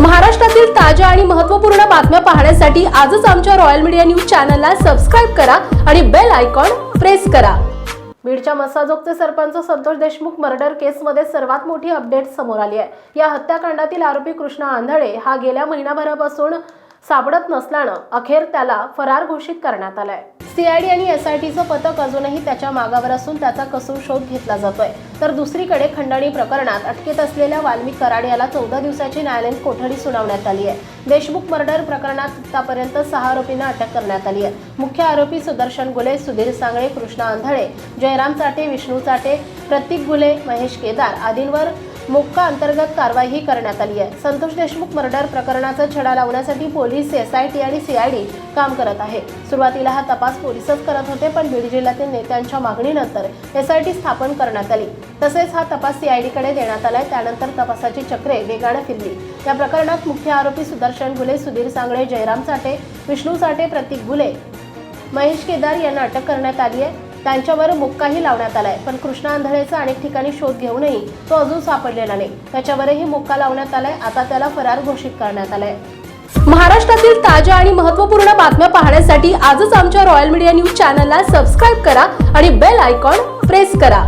महाराष्ट्रातील ताज्या आणि महत्त्वपूर्ण बातम्या पाहण्यासाठी आजच आमच्या रॉयल मीडिया न्यूज चॅनलला सबस्क्राईब करा आणि बेल आयकॉन प्रेस करा. बीडच्या मसाजोगचे सरपंच संतोष देशमुख मर्डर केसमध्ये सर्वात मोठी अपडेट समोर आली आहे. या हत्याकांडातील आरोपी कृष्णा आंधळे हा गेल्या महिनाभरापासून सापडत नसल्यानं अखेर त्याला फरार घोषित करण्यात आलाय. सीआयडी आणि एसआयटीचं पथक अजूनही त्याच्या मागावर असून त्याचा कसून शोध घेतला जातोय. तर दुसरीकडे खंडणी प्रकरणात अटकेत असलेल्या वाल्मिक कराड याला चौदा दिवसाची न्यायालयीन कोठडी सुनावण्यात आली आहे. देशमुख मर्डर प्रकरणात आतापर्यंत सहा आरोपींना अटक करण्यात आली आहे. मुख्य आरोपी सुदर्शन गुले सुधीर सांगळे कृष्णा आंधळे जयराम चाटे विष्णू चाटे प्रतीक गुले महेश केदार आदींवर मोक्का अंतर्गत कारवाई करण्यात आली आहे. संतोष देशमुख मर्डर प्रकरणाचा छडा लावण्यासाठी पोलीस एसआयटी आणि सीआयडी काम करत आहे. सुरुवातीला हा तपास पोलीसच करत होते पण बीड जिल्ह्यातील नेत्यांच्या मागणीनंतर एसआयटी स्थापन करण्यात आली. तसेच हा तपास सीआयडीकडे देण्यात आलाय त्यानंतर तपासाची चक्रे वेगाने फिरली. या प्रकरणात मुख्य आरोपी सुदर्शन गुले सुधीर सांगळे जयराम साठे विष्णू साठे प्रतीक गुले महेश केदार यांना अटक करण्यात आली आहे. त्यांच्यावर मुक्काही लावण्यात आलाय. पण कृष्णा आंधळेचा अनेक ठिकाणी शोध घेऊनही तो अजून सापडलेला नाही. त्याच्यावरही मुक्का लावण्यात आलाय. आता त्याला फरार घोषित करण्यात आलाय. महाराष्ट्रातील ताज्या आणि महत्त्वपूर्ण बातम्या पाहण्यासाठी आजच आमच्या रॉयल मीडिया न्यूज चॅनलला सबस्क्राईब करा आणि बेल आयकॉन प्रेस करा.